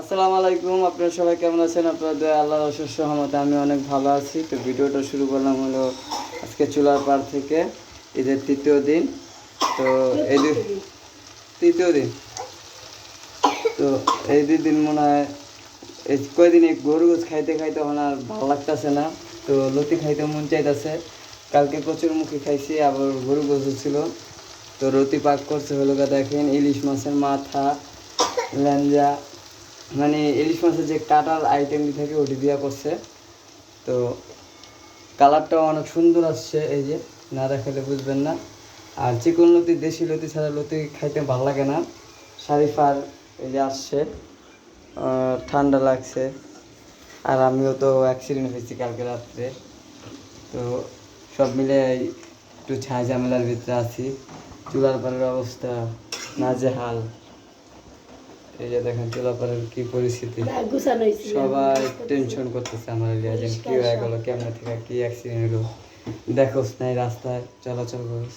আসসালামু আলাইকুম, আপনারা সবাই কেমন আছেন? আপনারা দয়া আল্লাহর অশেষ সহমতে আমি অনেক ভালো আছি। তো ভিডিওটা শুরু করলাম হলো আজকে চুলার পার থেকে, ঈদের তৃতীয় দিন। তো এই তৃতীয় দিন। তো এই দুই দিন মনে হয়, এই কয়দিন এই গরু গোছ খাইতে খাইতে এখন আর ভালো লাগতেছে না। তো লতি খাইতে মন চাইতেছে। কালকে কচুর মুখে খাইছি, আবার গরু গোছ ছিল তো রতি পাক করছে হলো দেখেন, ইলিশ মাছের মাথা ল্যাঞ্জা মানে ইলিশ মাছের যে কাটার আইটেমটি থাকে ওটি দিয়া করছে। তো কালারটাও অনেক সুন্দর আসছে, এই যে, না দেখালে বুঝবেন না। আর চিকন লতি, দেশি লতি ছাড়া লতি খাইতে ভালো লাগে না। শারিফার এই যে আসছে ঠান্ডা লাগছে। আর আমিও তো অ্যাক্সিডেন্ট হয়েছি কালকে রাত্রে। তো সব মিলে একটু ছাই ঝামেলার ভিতরে আছি। চুলার পাড়ের অবস্থা নাজেহাল। এই যে দেখেন চুলার কি পরিস্থিতি। সবাই টেনশন করতেছে আমার যে কি হয়ে গেল কেমনে থেকে কি অ্যাক্সিডেন্ট হলো। দেখোস নাই রাস্তায় চলাচল করিস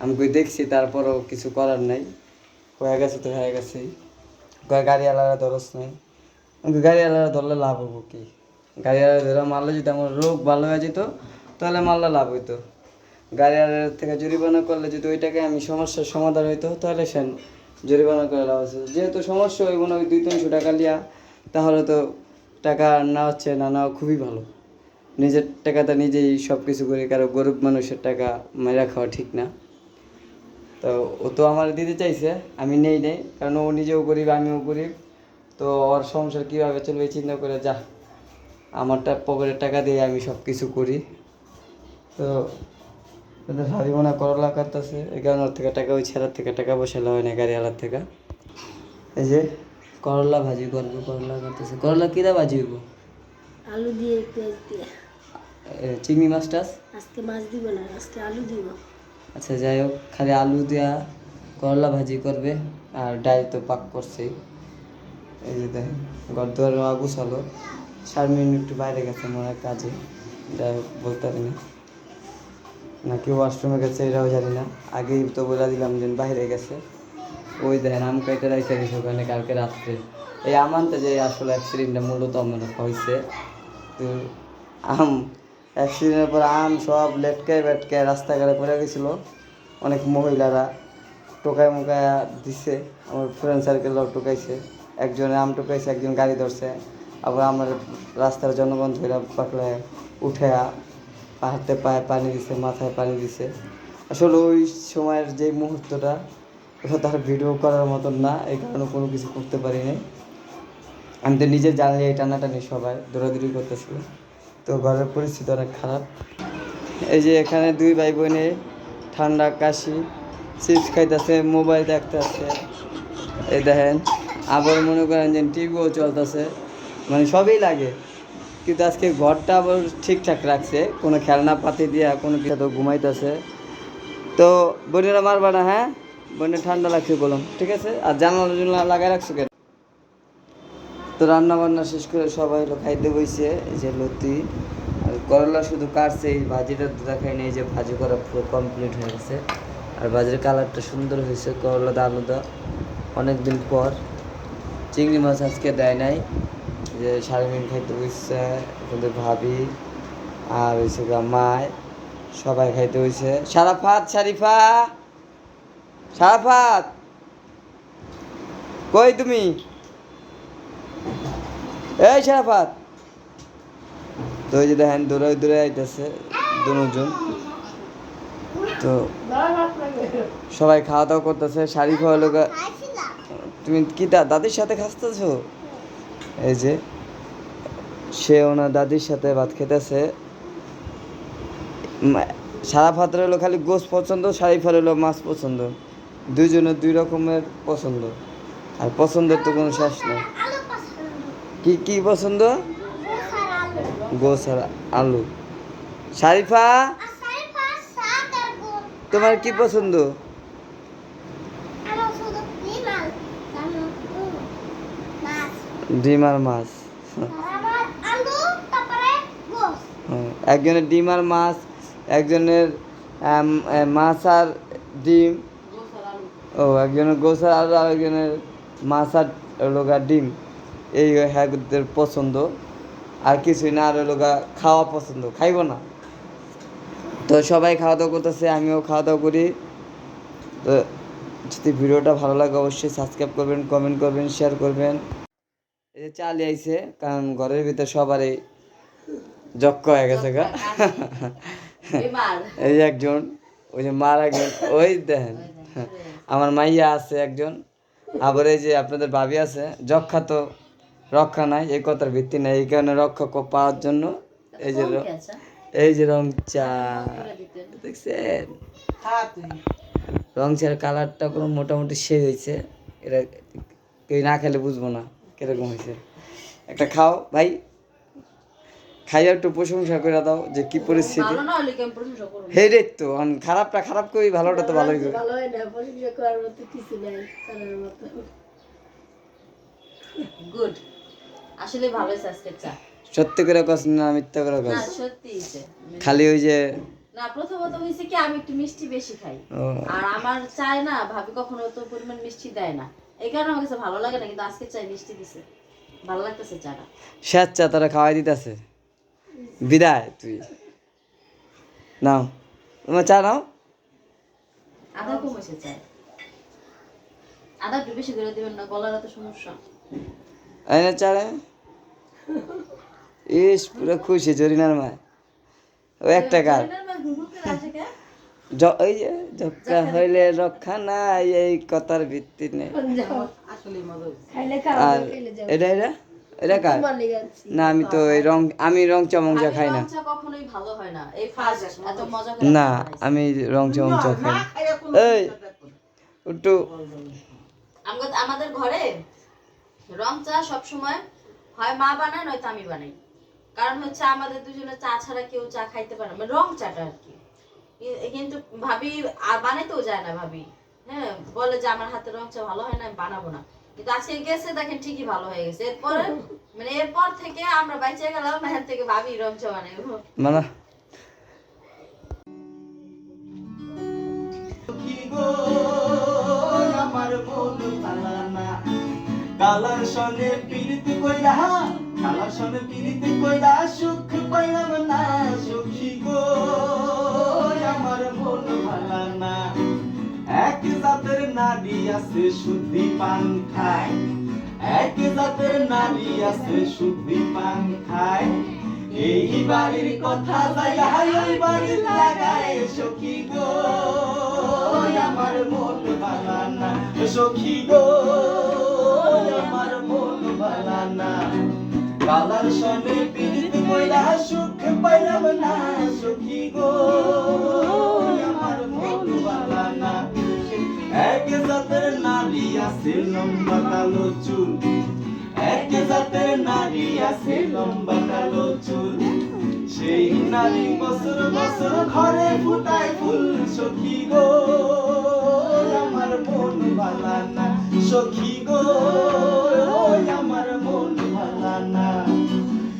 আমি কই দেখছি তারপরও কিছু করার নাই। হয়ে গেছে তো হয়ে গেছেই। কয় গাড়িওয়ালারা ধরস নাই। আমি কই গাড়িওয়ালারা ধরলে লাভ হব কি? গাড়িওয়ালা ধরে মারলে যদি আমার রোগ ভালো হয়ে যেত তাহলে মারলে লাভ হইতো। গাড়িওয়ালার থেকে জরিমানা করলে যদি ওইটাকে আমি সমস্যার সমাধান হইতো তাহলে সে জরিমানা করে লাভ আছে যেহেতু সমস্যা হইব না, ওই দুই তিনশো টাকা লিয়া, তাহলে তো টাকা না হচ্ছে, না নেওয়া খুবই ভালো। নিজের টাকাটা নিজেই সব কিছু করে, কারও গরিব মানুষের টাকা মেরা খাওয়া ঠিক না। তো ও তো আমার দিতে চাইছে, আমি নেই নেই, কারণ ও নিজেও গরিব, আমিও গরিব। তো ওর সংসার কীভাবে চলবে চিন্তা করে, যা। আমারটা পকেটের টাকা দিয়ে আমি সব কিছু করি। তো ওদের ভাবি মনে করলা কাটতেছে। এই কারণে ওর থেকে টাকা ওই ছেলের থেকে টাকা বসালে হয় না গাড়িওয়ালার থেকে। এই যে করলা ভাজি করব করলা কাটতেছে। করলা কিরা ভাজি হইব? আলু দিয়ে পেঁয়াজ দিয়ে। চিংড়ি মাছ টাছ? আজকে মাছ দিব না আজকে আলু দিব। আচ্ছা যাই হোক খালি আলু দেওয়া করলা ভাজি করবে আর ডাল তো পাক করছেই এই যে দেখেন ঘর দুয়ার গুছালো। শারমিন একটু বাইরে গেছে মনে হয় কাজে। যাই হোক বলতে পারি না। নাকি ওয়াশরুমে গেছে এটাও জানি না। আগেই তো বলে দিলাম যে বাইরে গেছে। ওই দেখেন আম কাইতে রাইতে গেছে ওখানে কালকে রাত্রে। এই আম আনতে যে আসলে অ্যাক্সিডেন্টটা মূলত আমার হয়েছে তো আম অ্যাক্সিডেন্টের পর আম সব লেটকায় বেটকায় রাস্তাঘাটে পড়ে গেছিল। অনেক মহিলারা টোকায় মোকায় দিছে। আমার ফ্রেন্ড সার্কেলরাও টোকাইছে। একজনে আম টোকাইছে, একজন গাড়ি ধরছে। আবার আমার রাস্তার জনগণ ধরে পাকলে উঠে হাতে পায়ে, পানি দিছে, মাথায় পানি দিছে। আসলে ওই সময়ের যে মুহূর্তটা, ওটা তার ভিডিও করার মতন না, এই কারণে কোনো কিছু করতে পারিনি আমি তো নিজে এই টানাটানি সবাই, দৌড়াদৌড়ি করতেছিল। তো ঘরের পরিস্থিতি অনেক খারাপ। এই যে এখানে দুই ভাই বোনে ঠান্ডা কাশি, চিপস খাইতেছে, মোবাইল দেখতেছে। এই দেখেন, আবার মনে করেন যে টিভিও চলতেছে। মানে সবই লাগে। কিন্তু আজকে ঘরটা আবার ঠিকঠাক রাখছে। কোনো খেলনা পাতি দিয়া কোনো কিছু ঘুমাইতেছে। তো বোনেরা মারবা না হ্যাঁ? বোনের ঠান্ডা লাগছে বললাম ঠিক আছে? আর জানালা জানলা লাগাই রাখছো কেন? তো রান্না বান্না শেষ করে সবাই হলো খাইতে বইছে যে লতি। আর করলা শুধু কাটছে, এই ভাজিটা দেখাই নেই যে ভাজি করা পুরো কমপ্লিট হয়ে গেছে। আর ভাজির কালারটা সুন্দর হয়েছে, করলা দা আলুদা অনেক দিন পর। চিংড়ি মাছ আজকে দেয় নাই। যে শারমিন খাইতে বসছে ওদের ভাবি আর হয়েছে মায় সবাই খাইতে হয়েছে সারাফাত শারিফা! সারাফাত কই তুমি? এই শারাফাত! তো যে দেখেন, দূরে দৌড়াই আইতেছে দুজন। তো সবাই খাওয়া দাওয়া করতেছে শাড়ি লোক তুমি কি দাদির সাথে খাসতেছো? এই যে সে ওনার দাদির সাথে ভাত খেতেছে। সারা ফাতের হলো খালি গোস পছন্দ শারিফার হলো মাছ পছন্দ। দুইজনের দুই রকমের পছন্দ। আর পছন্দের তো কোনো শেষ নেই। কি কি পছন্দ? গোস আর আলু শারিফা তোমার কি পছন্দ? ডিম আর মাছ। হ্যাঁ, একজনের ডিম আর মাছ একজনের মাছ আর ডিম। ও একজনের গোস আর আলু আর একজনের মাছ আর লোক ডিম। এই হ্যাঁদের পছন্দ। আর কিছুই না আর গা খাওয়া পছন্দ। খাইব না। তো সবাই খাওয়া দাওয়া করতেছে আমিও খাওয়া দাওয়া করি। তো যদি ভিডিওটা ভালো লাগে অবশ্যই সাবস্ক্রাইব করবেন কমেন্ট করবেন শেয়ার করবেন। এই যে চালি আইছে কারণ ঘরের ভিতর সবারই যক্ক হয়ে গেছে গা। এই যে একজন ওই যে মারা গেল ওই দেখেন। আমার মাইয়া আছে একজন আবার এই যে আপনাদের ভাবি আছে যক্ষা তো রক্ষা নাই এই কথার ভিত্তি নাই এই কারণে রক্ষা ক- পাওয়ার জন্য এই যে র- এই যে রং চা। দেখছেন? রং চার কালারটা কোনো মোটামুটি হয়েছে এটা কেউ না খেলে বুঝব না। কীরকম হয়েছে? একটা খাও ভাই। খাইয়া একটু প্রশংসা করে দাও যে কি পরিস্থিতি। হে রে তো খারাপটা খারাপ করি ভালোটা তো ভালোই করি। ভালো না পরিষ্কার করার মতো কিছু নাই করার মতো। গুড আসলে ভালো হয়েছে চা সত্যি করে কস না মিথ্যা করে কস। খালি ওই যে না প্রথমত হয়েছে কি আমি একটু মিষ্টি বেশি খাই। আর আমার চায় না ভাবি কখনো তো পরিমাণ মিষ্টি দেয় না। এই কারণে আমার কাছে ভালো লাগে না কিন্তু আজকে চাই মিষ্টি দিছে। ভালো লাগতেছে চাটা। স্যার চা তারা খাওয়াই দিতেছে। বিদায় তুই। নাও। তোমার চা নাও। আদা কমেছে চায়। আদা একটু বেশি করে দিবেন না গলার এত সমস্যা। এনে চা রে। ইস পুরো খুশি জরিনার মা ও একটা? জ- ওই যে যক্ষা হইলে রক্ষা নাই এই কথার ভিত্তি নেই। আর এটা এটা? এটা কার। না আমি তো এই রং আমি রং চমংচা খাই না। হয় না। আমি রং চমংচা খাই। এই একটু আমাদের ঘরে রং চা সব সময় হয় মা বানায় নয়তো আমি বানাই। কারণ হচ্ছে আমাদের দুজনে চা ছাড়া কেউ চা খাইতে পারে না। মানে রং চাটা আর কি। কিন্তু ভাবি আর বানাইতেও যায় না ভাবি। হ্যাঁ বলে যে আমার হাতে রং চা ভালো হয় না আমি বানাবো না। কিন্তু আজকে গেছে দেখেন ঠিকই ভালো হয়ে গেছে। এরপরে মানে এরপর থেকে আমরা বাইচে গেলাম এখান থেকে ভাবি রং চা বানাই মানে আমার মন পালানা। কালার সনে পীড়িত কইরা কালার সনে পীড়িত কইরা সুখ পাইলাম না, সুখী গো আমার মন পালানা এক জাতের নারী আছে, শুদ্ধি পান খায়। এক জাতের নারী আছে, শুদ্ধি পান খায়। এই বাড়ির কথা লাগাই ওই বাড়ির লাগায় সখী গো আমার মন বালানা সখী গো আমার মন বালানা কালার সনে পীড়িত কইরা সুখ পাইলাম না, সখী গো। আমার মন বালানা এক জাতের নারী আছে লম্বা কালো চুল। এক জাতের নারী আছে লম্বা কালো চুল। সেই নারী বছর বছর ঘরে ফুটায় ফুল, সখী গো। আমার মন ভালানা সখী গো।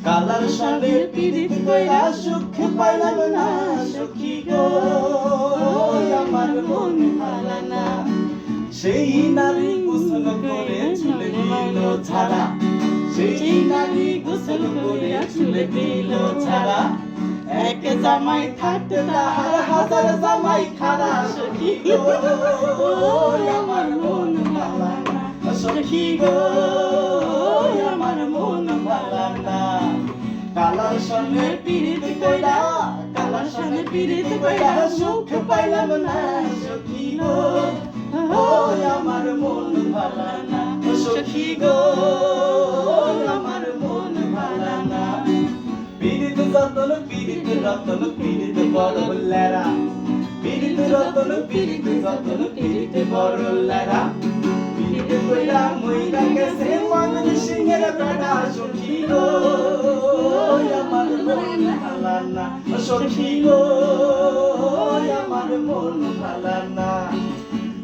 কালার সনে পীড়িত কইরা সুখ পাইলাম না, সখী গো। আমার মন ভালানা সেই নারী গোসল করে চুলে দিল ছাড়া। সেই নারী গোসল করে চুলে দিল ছাড়া। এক জামাই থাকতে তাহার, হাজার জামাই খারা সখী গো। আমার মন ভালানা সখী গো। সনে পীড়িত কইরা, কালার সনে পীড়িত কইরা, সুখ পাইলাম না সখী গো। ও আমার মন ভালানা সখী গো। আমার মন ভালানা পীড়িত যতন, পীড়িত রতন, পীড়িত বড় লেরা। পীড়িত রতন, পীড়িত যতন, পীড়িত বড় লেরা। পীড়িত কইরা মইরা গেছে মদন সিংহের বেড়া সখী গো। মন সখী গো, আমার মন ভালানা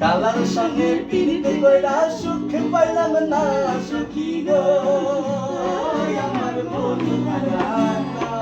কালার সঙ্গে পিড়িতে কইরা সুখ পাইলাম না। সখী গো আমার মন ভালানা